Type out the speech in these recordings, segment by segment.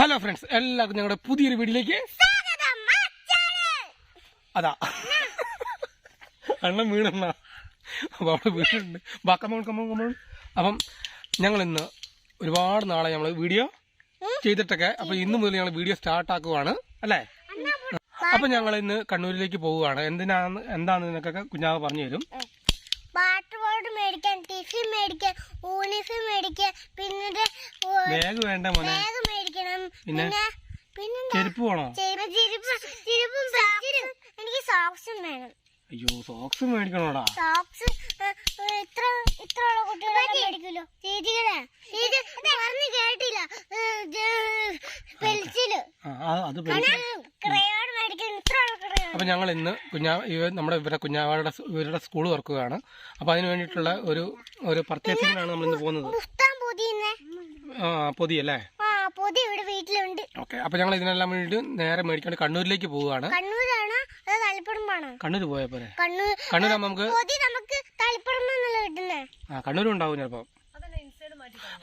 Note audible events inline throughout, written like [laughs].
Hello friends എല്ലാവർക്കും ഞങ്ങളുടെ പുതിയൊരു വീഡിയോയിലേക്ക് അതാ. അണ്ണൻ വീണെണ്ണ. അപ്പോൾ അവിടെ വീടുണ്ട് ബാക്കമ്മ കമ്മ കമ്മ അപ്പം ഞങ്ങൾ ഇന്ന് ഒരുപാട് നാളെ നമ്മൾ വീഡിയോ ചെയ്തിട്ടൊക്കെ. അപ്പോൾ ഇന്ന് മുതൽ ഞങ്ങൾ വീഡിയോ സ്റ്റാർട്ട് ആക്കുവാണ് അല്ലേ അപ്പം ഞങ്ങൾ ഇന്ന് കണ്ണൂരിലേക്ക് പോവുകയാണ്. എന്തിനാന്ന് എന്താണെന്ന് നിനക്കൊക്കെ കുഞ്ഞാവ് പറഞ്ഞു തരും. വാട്ടർ ബോർഡ് മേടിക്കാൻ മേടിക്കാൻ യൂണിഫോം മേടിക്കാൻ പിന്നെ വേഗം വേണ്ട മോനെ. പിന്നെ? ചെരുപ്പ് വേണോ? എനിക്ക് സോക്സും വേണം. അയ്യോ സോക്സ് മേടിക്കണോടാ? സോക്സ് ഇത്ര ഇത്ര ഉള്ള ചേച്ചികളെ പറഞ്ഞു കേട്ടില്ല. അത് അപ്പം ഞങ്ങൾ ഇന്ന് കുഞ്ഞാ നമ്മുടെ ഇവരെ കുഞ്ഞാവാടെ ഇവരുടെ സ്കൂൾ തുറക്കുകയാണ് അപ്പൊ അതിന് വേണ്ടിയിട്ടുള്ള ഒരു ഒരു പർച്ചേസിങ്ങിനാണ് നമ്മൾ ഇന്ന് പോകുന്നത്. ആ പൊതി അല്ലേ ആ പൊതി ഇവിടെ വീട്ടിലുണ്ട് ഓക്കെ അപ്പൊ ഞങ്ങൾ ഇതിനെല്ലാം വേണ്ടിട്ട് നേരെ മേടിക്കാണ്ട് കണ്ണൂരിലേക്ക് പോവുകയാണ്. കണ്ണൂരാണ്? അതോ തളിപ്പറമ്പാണോ? കണ്ണൂർ പോയ പോരെ. കണ്ണൂർ നമുക്ക് ആ കണ്ണൂരും ഉണ്ടാവും ചിലപ്പോ.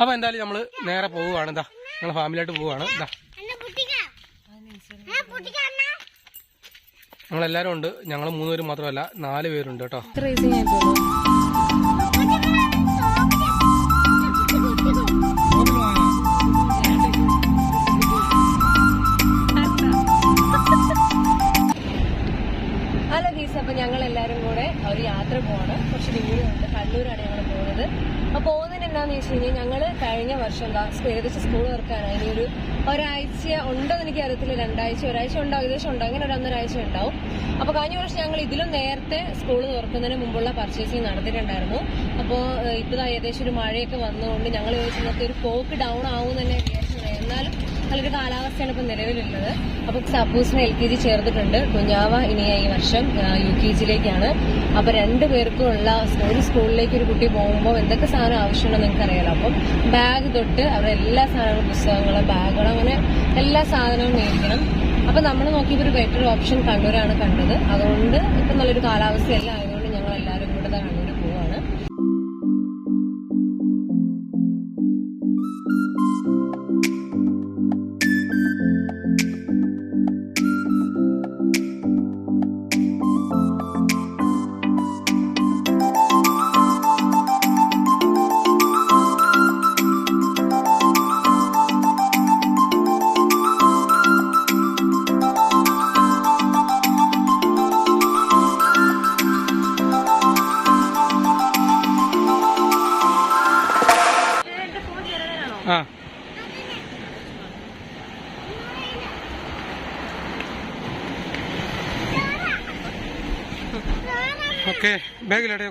അപ്പൊ എന്തായാലും നമ്മൾ നേരെ പോവുകയാണ്. എന്താ ഞങ്ങൾ ഫാമിലിയായിട്ട് പോവുകയാണ്. അണ്ണാ. ഞങ്ങളെല്ലാവരും ഉണ്ട്. ഞങ്ങൾ മൂന്നുപേരും പേര് മാത്രമല്ല നാല് പേരുണ്ട് കേട്ടോ. അറിയത്തില്ല രണ്ടാഴ്ച ഒരാഴ്ച ഉണ്ടാവും ഏകദേശം ഉണ്ടാവും. അങ്ങനെ ഒരു ഒന്നൊരാഴ്ച ഉണ്ടാവും. അപ്പോൾ കഴിഞ്ഞ വർഷം ഞങ്ങൾ ഇതിലും നേരത്തെ സ്കൂൾ തുറക്കുന്നതിന് മുമ്പുള്ള പർച്ചേസിങ് നടത്തിയിട്ടുണ്ടായിരുന്നു. അപ്പോൾ ഇപ്പോൾ ഏകദേശം ഒരു മഴയൊക്കെ വന്നതുകൊണ്ട് ഞങ്ങൾ ചോദിച്ചത് ഒരു പോക്ക് ഡൗൺ ആവും തന്നെ വിചാരിച്ചത് എന്നാലും നല്ലൊരു കാലാവസ്ഥയാണ് ഇപ്പൊ നിലവിലുള്ളത്. അപ്പൊ സപ്പൂസിനെ എൽ കെ ജി ചേർത്തിട്ടുണ്ട്. കുഞ്ഞാവ ഇനി ഈ വർഷം യു കെ ജിയിലേക്കാണ്. അപ്പൊ രണ്ടു പേർക്കും ഉള്ള ഒരു സ്കൂളിലേക്ക് ഒരു കുട്ടി പോകുമ്പോൾ എന്തൊക്കെ സാധനം ആവശ്യമുണ്ടെന്ന് നിങ്ങൾക്ക് അറിയാലോ അപ്പം ബാഗ് തൊട്ട് അവരുടെ എല്ലാ സാധനങ്ങളും പുസ്തകങ്ങളും ബാഗുകൾ അങ്ങനെ എല്ലാ സാധനവും മേടിക്കണം. അപ്പൊ നമ്മൾ നോക്കിയപ്പോൾ ഒരു ബെറ്റർ ഓപ്ഷൻ കണ്ണൂരാണ് കണ്ടത്. അതുകൊണ്ട് ഇപ്പം നല്ലൊരു കാലാവസ്ഥയല്ല ആയതുകൊണ്ട് ഞങ്ങൾ എല്ലാവരും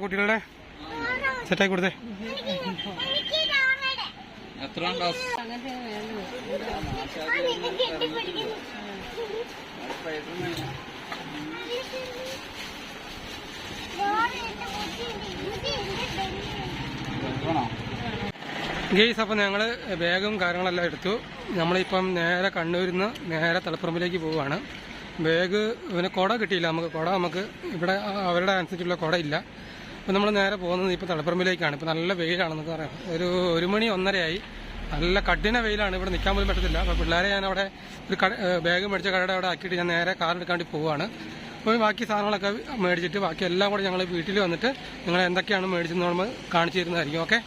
പൊട്ടിയിട്ട് ഇത് എന്റെ ബെഞ്ച്. ഗെയ്സ് അപ്പം ഞങ്ങൾ ബാഗും കാര്യങ്ങളെല്ലാം എടുത്തു. നമ്മളിപ്പം നേരെ കണ്ണൂരിൽ നിന്ന് നേരെ തലപ്പുറമ്പിലേക്ക് പോവുകയാണ്. ബാഗ് പിന്നെ കുട കിട്ടിയില്ല. നമുക്ക് കുട നമുക്ക് ഇവിടെ അവരുടെ അനുസരിച്ചുള്ള കുട ഇല്ല. അപ്പം നമ്മൾ നേരെ പോകുന്നത് ഇപ്പോൾ തളിപ്പറമ്പിലേക്കാണ്. ഇപ്പോൾ നല്ല വെയിലാണെന്നൊക്കെ പറയാം. ഒരു ഒരു മണി ഒന്നരയായി. നല്ല കഠിന വെയിലാണ്. ഇവിടെ നിൽക്കാൻ പോലും പറ്റത്തില്ല. അപ്പോൾ പിള്ളേരെ ഞാൻ അവിടെ ഒരു കട ബാഗ് മേടിച്ച കടയുടെ അവിടെ ആക്കിയിട്ട് ഞാൻ നേരെ കാർ വേണ്ടി പോവുകയാണ് അപ്പോൾ ബാക്കി സാധനങ്ങളൊക്കെ മേടിച്ചിട്ട് ബാക്കി എല്ലാം കൂടെ ഞങ്ങൾ വീട്ടിൽ വന്നിട്ട് നിങ്ങൾ എന്തൊക്കെയാണ് മേടിച്ചെന്ന് നമ്മൾ കാണിച്ചു തരുന്നതായിരിക്കും. ഓക്കെ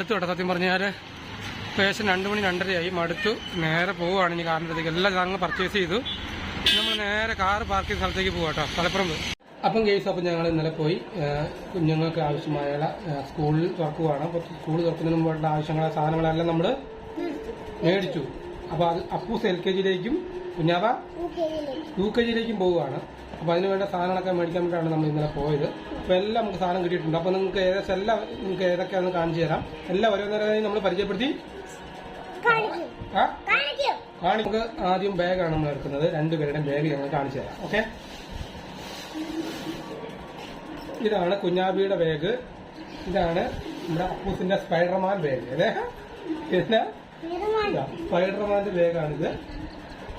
മടുത്തു കേട്ടോ സത്യം പറഞ്ഞാൽ ഏകദേശം രണ്ട് മണി രണ്ടരയായി. മടുത്തു നേരെ പോവുകയാണ് ഇനി കാറിന്റെ എല്ലാം സാധനങ്ങളും പർച്ചേസ് ചെയ്തു. നമ്മൾ നേരെ കാർ പാർക്ക് ചെയ്ത സ്ഥലത്തേക്ക് പോകാം കേട്ടോ തലപ്പുറം അപ്പം കേസ് അപ്പം ഞങ്ങൾ ഇന്നലെ പോയി. കുഞ്ഞുങ്ങൾക്ക് ആവശ്യമായ സ്കൂളിൽ തുറക്കുകയാണ്. അപ്പോൾ സ്കൂൾ തുറക്കുന്നതിന് മുമ്പുള്ള ആവശ്യങ്ങളെ സാധനങ്ങളെല്ലാം നമ്മൾ മേടിച്ചു. അപ്പോൾ അത് അപ്പൂസ് എൽ കെ ജിയിലേക്കും കുഞ്ഞാവ? യു കെ ജിയിലേക്കും പോവുകയാണ്. അപ്പൊ അതിന് വേണ്ട സാധനങ്ങളൊക്കെ മേടിക്കാൻ വേണ്ടിയിട്ടാണ് നമ്മൾ ഇന്നലെ പോയത്. അപ്പൊ എല്ലാം നമുക്ക് സാധനം കിട്ടിയിട്ടുണ്ട്. അപ്പൊ നിങ്ങൾക്ക് ഏകദേശം എല്ലാം നിങ്ങൾക്ക് ഏതൊക്കെയാണെന്ന് കാണിച്ചു തരാം. എല്ലാം ഓരോന്നേരമായി നമ്മൾ പരിചയപ്പെടുത്തി. കാണി നമുക്ക് ആദ്യം ബാഗാണ് നമ്മൾ എടുക്കുന്നത്. രണ്ടുപേരുടെയും ബാഗ് ഞങ്ങൾ കാണിച്ചു തരാം. ഓക്കെ? ഇതാണ് കുഞ്ഞാബിയുടെ ബാഗ്. ഇതാണ് നമ്മുടെ അപ്പൂസിന്റെ സ്പൈഡർമാൻ ബാഗ്. അല്ലേ? പിന്നെ സ്പൈഡർമാന്റെ ബാഗാണിത്.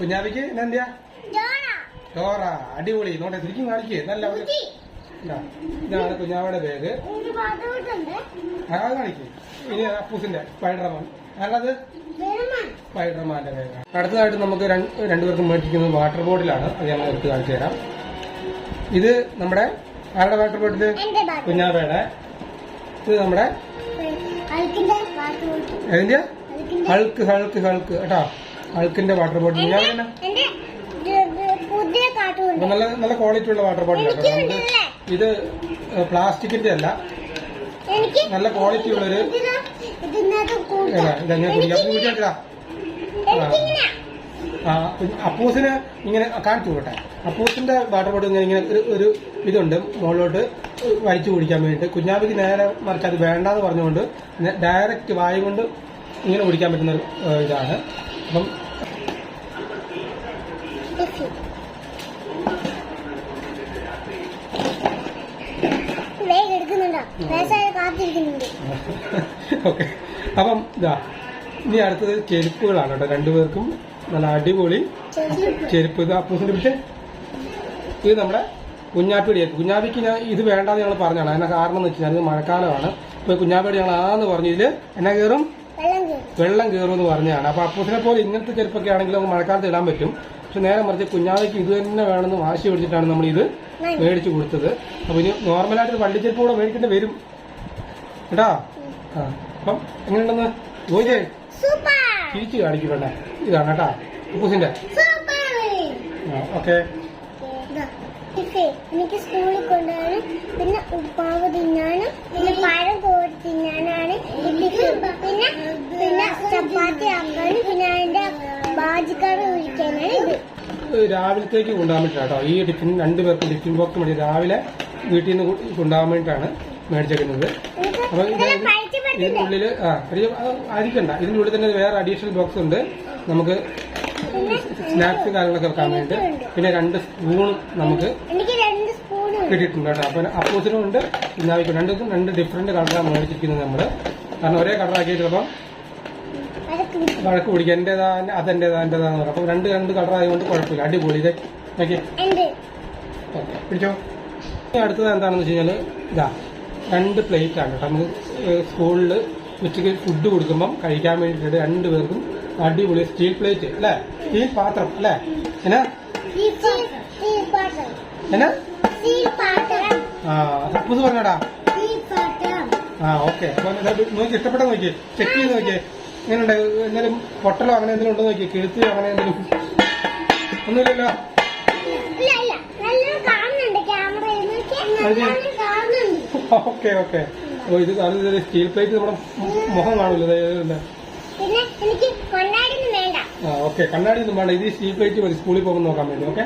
കുഞ്ഞാബിക്ക് എന്നാ ഡോറ അടിപൊളി. നോട്ടെ ശരിക്കും കാണിക്കേ. നല്ല ഇതാ, ഇതാണ് കുഞ്ഞാവയുടെ ബാഗ് അത് കാണിക്കേ. ഇനി അപ്പൂസിന്റെ സ്പൈഡർമാൻ. അല്ലാതെ നിറമാണ് സ്പൈഡർമാന്റെ ബാഗാണ് അടുത്തതായിട്ട് നമുക്ക് രണ്ട് രണ്ടുപേർക്കും മേടിക്കുന്നത് വാട്ടർ ബോട്ടിലാണ് അത് ഞങ്ങൾ എടുത്ത് കാണിച്ചു തരാം. ഇത് നമ്മുടെ ആരുടെ വാട്ടർ ബോട്ടിൽ കുഞ്ഞാവയുടെ. ഇത് നമ്മുടെ അതിന്റെ ഹൾക്ക് ഹൾക്ക് ഹൾക്ക് കേട്ടോ. ഹൾക്കിന്റെ വാട്ടർ ബോട്ടിൽ നല്ല നല്ല ക്വാളിറ്റി ഉള്ള വാട്ടർ ബോട്ടിൽ കേട്ടോ ഇത് പ്ലാസ്റ്റിക്കിന്റെ അല്ല. നല്ല ക്വാളിറ്റി ഉള്ളൊരു കൂട്ടാം ഇതെങ്ങനെ കുടിക്കാം കുടിച്ചാ ആ അപ്പൂസിന് ഇങ്ങനെ കാണിച്ചു കൊടുട്ടെ അപ്പൂസിന്റെ വാട്ടർ ബോട്ടിൽ ഇങ്ങനെ ഇങ്ങനെ ഒരു ഒരു ഇതുണ്ട്. മുകളിലോട്ട് വലിച്ചു കുടിക്കാൻ വേണ്ടിയിട്ട്. കുഞ്ഞാവിക്ക് നേരെ മറിച്ച് അത് വേണ്ടാന്ന് പറഞ്ഞുകൊണ്ട് ഡയറക്റ്റ് വായു കൊണ്ട് ഇങ്ങനെ കുടിക്കാൻ പറ്റുന്ന ഇതാണ്. അപ്പം ടിഫി വേഗം എടുക്കുന്നുണ്ടോ വയസ്സായ കാത്തിരിക്കുന്നുണ്ട് [laughs] ഓക്കെ. അപ്പം ഇതാ ഇനി അടുത്തത് ചെരുപ്പുകളാണ് കേട്ടോ. രണ്ടുപേർക്കും നല്ല അടിപൊളി ചെരുപ്പ്. ഇത് അപ്പൂസിന്റെ പിടിച്ച് ഇത് നമ്മുടെ കുഞ്ഞാപ്പിടി കുഞ്ഞാപ്പിക്ക് ഞാൻ ഇത് വേണ്ടാന്ന് ഞങ്ങൾ പറഞ്ഞാണ് അതിന്റെ കാരണം എന്ന് വെച്ചാൽ ഇത് മഴക്കാലമാണ്. ഇപ്പൊ കുഞ്ഞാപ്പിടി ഞങ്ങൾ ആന്ന് പറഞ്ഞു. എന്നാ കയറും? വെള്ളം കയറും. വെള്ളം കയറും എന്ന് പറഞ്ഞാണ് അപ്പൊ അപ്പൂസിനെ പോലെ ഇങ്ങനത്തെ ചെരുപ്പൊക്കെ ആണെങ്കിൽ നമുക്ക് മഴക്കാലത്ത് ഇടാൻ പറ്റും. പക്ഷെ നേരെ മറിച്ച് കുഞ്ഞാവയ്ക്ക് ഇത് തന്നെ വേണമെന്ന് വാശി പിടിച്ചിട്ടാണ് നമ്മൾ ഇത് മേടിച്ചു കൊടുത്തത്. അപ്പൊ ഇനി നോർമലായിട്ട് ഒരു വള്ളിച്ചെരുപ്പ് കൂടെ മേടിക്കേണ്ടി വരും. കേട്ടാ? ആ. അപ്പം എങ്ങനെയുണ്ടെന്ന്? പോയില്ലേ സൂപ്പർ. തിരിച്ചു കാണിക്കും വേണ്ടേ ഇതാണ് കേട്ടാ. അപ്പൂസിന്റെ സൂപ്പർ. ഓക്കെ. ടിഫി എനിക്ക് സ്കൂളിൽ കൊണ്ടുപോകാനും പിന്നെ ഉപ്പാവ് തിന്നാനും പിന്നെ പഴം കോരി തിന്നാനാണ് പിന്നെ പിന്നെ ചപ്പാത്തി ആക്കാനും പിന്നെ അതിന്റെ ബാജിക്കറി ഒഴിക്കാനാണ് ഇത്. രാവിലത്തേക്ക് കൊണ്ടുപോകാൻ കേട്ടോ. ഈ ടിഫിൻ രണ്ടുപേർക്കും ടിഫിൻ ബോക്സ് മതി. രാവിലെ വീട്ടിൽ നിന്ന് കൊണ്ടുപോകാൻ വേണ്ടിയിട്ടാണ് മേടിച്ചേക്കുന്നത്. എനിക്ക് അപ്പൊ ഇതിനുള്ളിൽ ആ ആയിരിക്കണ്ട. ഇതിനുള്ളിൽ തന്നെ വേറെ അഡീഷണൽ ബോക്സ് ഉണ്ട്. നമുക്ക് സ്നാക്സ് കാര്യങ്ങളൊക്കെ വെക്കാൻ വേണ്ടി പിന്നെ രണ്ട് സ്പൂണും നമുക്ക് കിട്ടിയിട്ടുണ്ട് കേട്ടോ. അപ്പൊ അപ്പോസിനും ഉണ്ട് കുഞ്ഞാവിക്കും രണ്ടും രണ്ട് ഡിഫറെന്റ് കളറാണ് മേടിച്ചിരിക്കുന്നത് നമ്മൾ. കാരണം ഒരേ കളറാക്കി ചിലപ്പം വഴക്ക് പിടിക്കുക എന്റേതാ അതെന്റേതാ എന്റേതാന്ന് പറയും. അപ്പൊ രണ്ട് രണ്ട് കളറായതുകൊണ്ട് കുഴപ്പമില്ല. അടിപൊളി. ഇത് ഓക്കെ. പിടിച്ചോ. അടുത്തത് എന്താണെന്ന് വെച്ച് കഴിഞ്ഞാൽ ഇതാ രണ്ട് പ്ലേറ്റ് ആണ് കേട്ടോ. നമുക്ക് സ്കൂളിൽ ഉച്ചയ്ക്ക് ഫുഡ് കൊടുക്കുമ്പം കഴിക്കാൻ വേണ്ടിയിട്ട് രണ്ട് പേർക്കും അടിപൊളി സ്റ്റീൽ പ്ലേറ്റ് അല്ലേ? സ്റ്റീൽ പാത്രം അല്ലേ? എന്നാ? എന്നാ? ആ സപ്പൂസ് പറഞ്ഞടാ. ആ ഓക്കെ. അപ്പൊ നോക്കി ഇഷ്ടപ്പെട്ട നോക്കി. ചെക്ക് ചെയ്ത് നോക്കിയേ എങ്ങനെയുണ്ട്? എന്തെങ്കിലും പൊട്ടലോ അങ്ങനെ എന്തെങ്കിലും ഉണ്ടോ നോക്കി. കിഴുത്ത് അങ്ങനെ എന്തെങ്കിലും? ഒന്നുമില്ലല്ലോ. Okay okay. ഓ ഇത് കാണുന്നത് സ്റ്റീൽ പ്ലേറ്റ് നമ്മുടെ മുഖം കാണില്ല എനിക്ക് കണ്ണാടിയൊന്നും വേണ്ട. ആ ഓക്കെ. കണ്ണാടി ഒന്നും വേണ്ട. ഇത് സ്റ്റീൽ ലൈറ്റ് മതി. സ്കൂളിൽ പോകുന്ന നോക്കാൻ വേണ്ടി ഓക്കെ?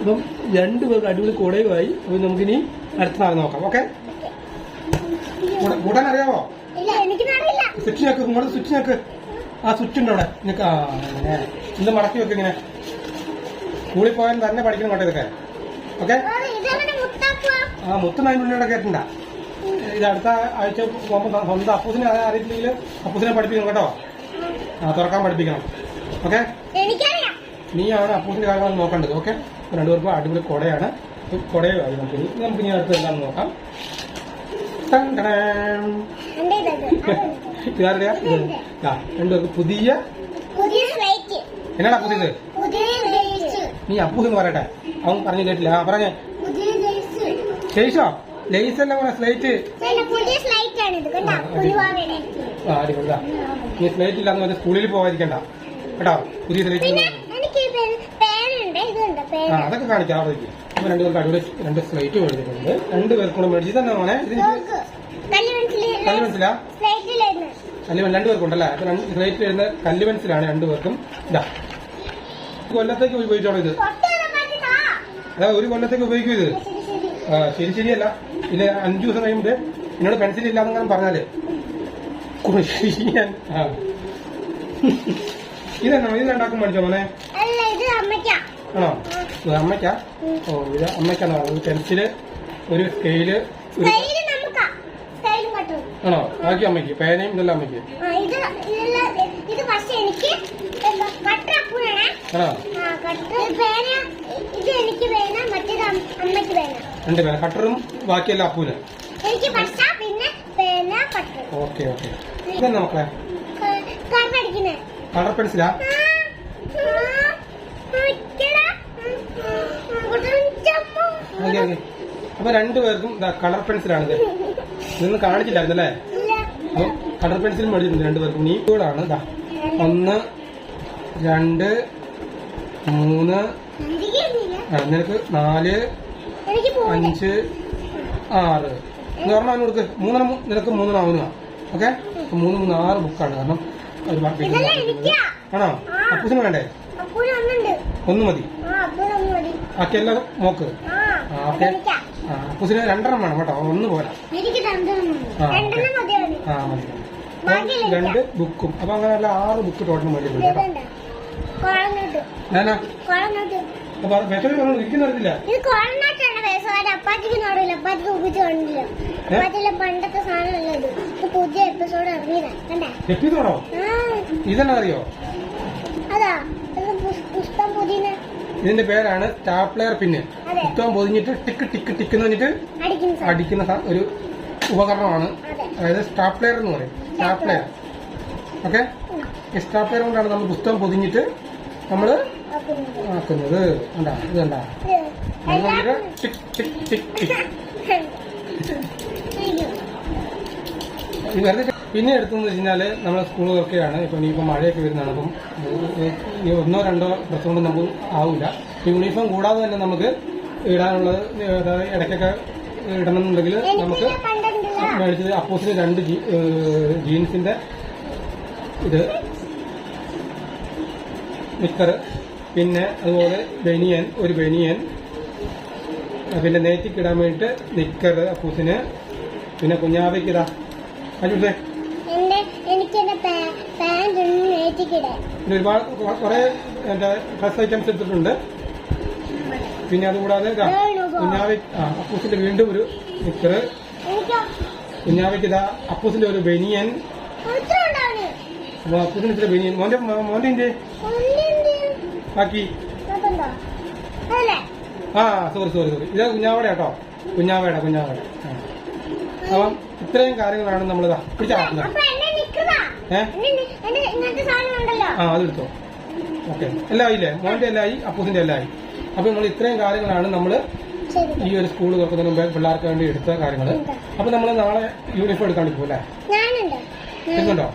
അപ്പം രണ്ടു പേർക്ക് അടിപൊളി കൂടെയുമായി അപ്പം നമുക്കിനി അടുത്ത നാളെ നോക്കാം ഓക്കെ? കൂടാൻ എനിക്കറിയില്ല സ്വിച്ച് ഞെക്ക് ഇങ്ങോട്ട് സ്വിച്ച് ഞെക്ക്. ആ സ്വിച്ച് ഉണ്ട് അവിടെ നിനക്ക് ആ ഇങ്ങനെ ഇന്ന് മടക്കി വെക്ക് ഇങ്ങനെ? സ്കൂളിൽ പോയാൽ തന്നെ പഠിക്കണം കേട്ടോ ഇതൊക്കെ. ഓക്കെ? ആ മുത്തും അതിനുള്ളിലൂടെ കേട്ടിണ്ട ഇത് അടുത്ത ആഴ്ച പോകുമ്പോൾ സ്വന്തം അപ്പൂസിനെ അറിയില്ലെങ്കിൽ അപ്പൂസിനെ പഠിപ്പിക്കണം കേട്ടോ. ആ തുറക്കാൻ പഠിപ്പിക്കണം. ഓക്കെ? നീയാണ് അപ്പൂസിന്റെ കാര്യങ്ങൾ നോക്കേണ്ടത്. ഓക്കെ? രണ്ടുപേർക്കും അടിപൊളി കൊടയാണ്. കൊടയോ അത് നമുക്ക് നമുക്ക് ഇനി അടുത്ത് എന്താണെന്ന് നോക്കാം. ഇതാരുടെയാ ഇത്? രണ്ടുപേർക്ക് പുതിയ എന്നാടാ പുതിയത്? നീ അപ്പൂസ് എന്ന് പറയട്ടെ. അവൻ പറഞ്ഞു കേട്ടില്ല. ആ പറഞ്ഞേ. ശേഷോ ലേസ് അല്ല പറഞ്ഞ സ്ലേറ്റ് ആ അടിപൊളി. നീ സ്ലൈറ്റ് ഇല്ലാന്ന് പറഞ്ഞ സ്കൂളിൽ പോകാതിരിക്കണ്ട കേട്ടോ? പുതിയ സ്ലൈറ്റ് ആ അതൊക്കെ കാണിക്കാം. അവിടെ. അപ്പൊ രണ്ട് പേർക്ക് അടിപൊളി രണ്ട് സ്ലൈറ്റ് മേടിച്ചിട്ടുണ്ട്. രണ്ടു പേർക്കൂടെ മേടിച്ച് തന്നെ മോനെ. കല്ല് പെൻസിൽ കല്ല് രണ്ട് പേർക്കുണ്ടല്ലേ? അപ്പൊ സ്ലൈറ്റ് വരുന്ന കല്ല് പെൻസിലാണ് രണ്ടുപേർക്കും ഇതാ കൊല്ലത്തേക്ക് ഉപയോഗിച്ചോളൂ ഇത്? അതാ ഒരു കൊല്ലത്തേക്ക് ഉപയോഗിക്കും ഇത്. ആ, ശരി ശരിയല്ല. ഇത് അഞ്ചു ദിവസം കഴിയുമ്പോൾ എന്നോട് പെൻസിൽ ഇല്ലാന്നെങ്കിലും പറഞ്ഞാൽ. ഞാൻ ആ. ഇതെന്നാ ഇത് രണ്ടാക്കും മേടിച്ചോ മോനെ? ആണോ? അമ്മയ്ക്കാ? ഓ ഇത് അമ്മയ്ക്കാണോ ഒരു പെൻസിൽ ഒരു സ്കെയിൽ ഒരു ആണോ? ബാക്കി അമ്മയ്ക്ക്. പേനയും ഇതെല്ലാം അമ്മയ്ക്ക്. രണ്ട് പേന കട്ടറും ബാക്കിയെല്ലാം അപ്പൂന് കട്ടർ ഓക്കെ ഓക്കെ. ഇതെന്നാ മക്കളെ? കളർ പെൻസിലാ? ഓക്കെ ഓക്കെ അപ്പൊ രണ്ടുപേർക്കും കളർ പെൻസിലാണിത്. ഇതൊന്നും കാണിച്ചില്ലായിരുന്നല്ലേ അപ്പൊ കളർ പെൻസിൽ മേടിച്ചിട്ടുണ്ട് രണ്ടുപേർക്കും നീ കൂടാണ്. ഇതാ. ഒന്ന് രണ്ട് മൂന്ന്. നിനക്ക് നാല് അഞ്ച് ആറ്. എന്ന് അവന് കൊടുക്ക്. മൂന്നെണ്ണം നിനക്ക് മൂന്നെണ്ണം ആവുന്ന ഓക്കെ? മൂന്ന് മൂന്ന് ആറ് ബുക്കാണ്. കാരണം ഒരു ആണോ? അപ്പൂസിന് വേണ്ടേ? ഒന്ന് മതി. ബാക്കി എല്ലാം നോക്ക് ഓക്കെ. അപ്പൂസിന് രണ്ടെണ്ണം വേണം കേട്ടോ. ഒന്ന് പോരാ. ആ, മതി. രണ്ട് ബുക്കും. അപ്പൊ അങ്ങനെ ആറ് ബുക്ക് ടോട്ടൽ മതി കേട്ടോ. പണ്ടത്തെ സാധനമല്ല ഇത് ഇത് പുതിയ എപ്പിസോഡ് ഇറങ്ങിയതാ കണ്ടേ? എപ്പിസോഡോ? ആ. ഇതെന്നാ അറിയോ? അതാ. പുസ്തകം ഇതിന്റെ പേരാണ് സ്റ്റാപ്ലെയർ പിന്നെ. പുസ്തകം പൊതിഞ്ഞിട്ട് ടിക്ക് ടിക്ക് ടിക്ക് എന്ന് പറഞ്ഞിട്ട് അടിക്കുന്ന ഒരു ഉപകരണമാണ്. അതെ. അതായത് സ്റ്റാപ്ലെയർ എന്ന് പറയും. സ്റ്റാപ്ലെയർ. ഓക്കെ? സ്റ്റാപ്ലെയർ കൊണ്ടാണ് നമ്മൾ പുസ്തകം പൊതിഞ്ഞിട്ട് നമ്മൾ ആക്കുന്നത്. ആക്കുന്നത് ഇത് ടിക് ടിക് ടിക് ടിക് വെറുതെ പിന്നെ എടുത്തെന്ന് വെച്ച് കഴിഞ്ഞാൽ നമ്മളെ സ്കൂൾ വർക്കുകയാണ് ഇപ്പൊ ഇനിയിപ്പോ മഴയൊക്കെ വരുന്നതാണ്. അപ്പം ഈ ഒന്നോ രണ്ടോ ഡ്രസ് കൊണ്ട് നമുക്ക് ആവില്ല യൂണിഫോം കൂടാതെ തന്നെ നമുക്ക് ഇടാനുള്ളത് ഇടയ്ക്കൊക്കെ ഇടയ്ക്കൊക്കെ ഇടണമെന്നുണ്ടെങ്കിൽ നമുക്ക് മേടിച്ചത് അപ്പോസിന് രണ്ട് ജീൻസിന്റെ ഇത് നിക്കർ പിന്നെ അതുപോലെ ബനിയൻ ഒരു ബനിയൻ. പിന്നെ നെയ്ത്തിക്കിടാൻ വേണ്ടിട്ട് വേണ്ടിയിട്ട് നിക്കർ അപ്പൂസിന്. പിന്നെ കുഞ്ഞാവയ്ക്ക് ഇതാ. അജുസേ എനിക്ക് എന്റെ പാന്റ് ഒന്ന് നേറ്റിക്കിടെ പിന്നെ ഒരുപാട് കുറെ എന്റെ ഡ്രസ് ഐറ്റംസ് എടുത്തിട്ടുണ്ട്. പിന്നെ അതുകൂടാതെ കുഞ്ഞാവി ആ അപ്പൂസിന്റെ വീണ്ടും ഒരു നിക്കർ. കുഞ്ഞാവയ്ക്ക് ഇതാ അപ്പൂസിന്റെ ഒരു ബനിയൻ. അപ്പൊ അപ്പൂസിന് ഇത്ര ബനിയൻ. മോന്റെ മോന്റെ ബാക്കി. ആ സോറി സോറി സോറി ഇത് കുഞ്ഞാവട കേട്ടോ കുഞ്ഞാവയുടെ കുഞ്ഞാവയുടെ. അപ്പം ഇത്രയും കാര്യങ്ങളാണ് നമ്മളിതാ. പിടിച്ചാക്കുന്നത് ആ അതെടുത്തോ ഓക്കെ. എല്ലാം ആയില്ലേ? മോന്റെ എല്ലാം ആയി അപ്പൂസിന്റെ എല്ലാം ആയി. അപ്പൊ നമ്മൾ ഇത്രയും കാര്യങ്ങളാണ് നമ്മൾ ഈ ഒരു സ്കൂൾ തുറക്കുന്നതിന് മുമ്പേ പിള്ളേർക്ക് വേണ്ടി എടുത്ത കാര്യങ്ങൾ അപ്പൊ നമ്മൾ നാളെ യൂണിഫോം എടുക്കാൻ പോകും അല്ലേ ഞാനുണ്ട്. എടുക്കുന്നുണ്ടോ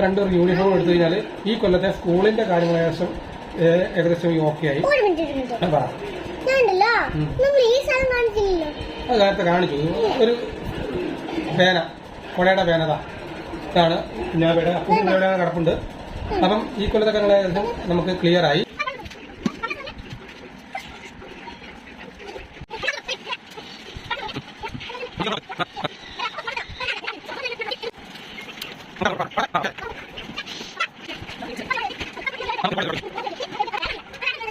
രണ്ടുപേർക്ക് യൂണിഫോം എടുത്തു കഴിഞ്ഞാൽ ഈ കൊല്ലത്തെ സ്കൂളിന്റെ കാര്യങ്ങൾ ഏകദേശം ഏകദേശം ഓക്കെ ആയി. ഒരു മിനിറ്റ് ഒരു മിനിറ്റ്. പറ. ഞാനുണ്ടല്ലോ. നമ്മൾ ഈ സ്ഥലം കാണിച്ചില്ലല്ലോ? അത് നേരത്തെ കാണിച്ചു. ഒരു പേന. കൊടയുടെ പേനതാ ഇതാണ് കുഞ്ഞാവയുടെ കിടപ്പുണ്ട്. അപ്പം ഈ കൊല്ലത്തെ ഏകദേശം നമുക്ക് ക്ലിയർ ആയി.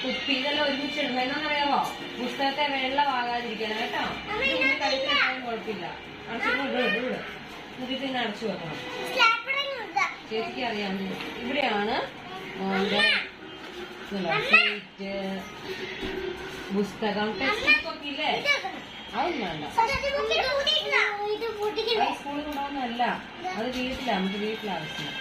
ബോക്സ് കുപ്പി ഇതെല്ലാം ഒരുമിച്ച് ഇടണം എന്നാന്നറിയാവോ പുസ്തകത്തെ വെള്ളമാകാതിരിക്കണം കേട്ടോ? കുഴപ്പമില്ല. അടച്ചു എന്നിട്ട് പിന്നെ അടച്ചു വെക്കണം. ചേച്ചിക്ക് അറിയാം. ഇവിടെയാണ് പുസ്തകം. ടെക്സ്റ്റ് ബുക്ക് ഒക്കെ ഇല്ലേ? അതൊന്നും സ്കൂളിൽ അത് വീട്ടിലാണ് നമുക്ക് വീട്ടിലാവശ്യം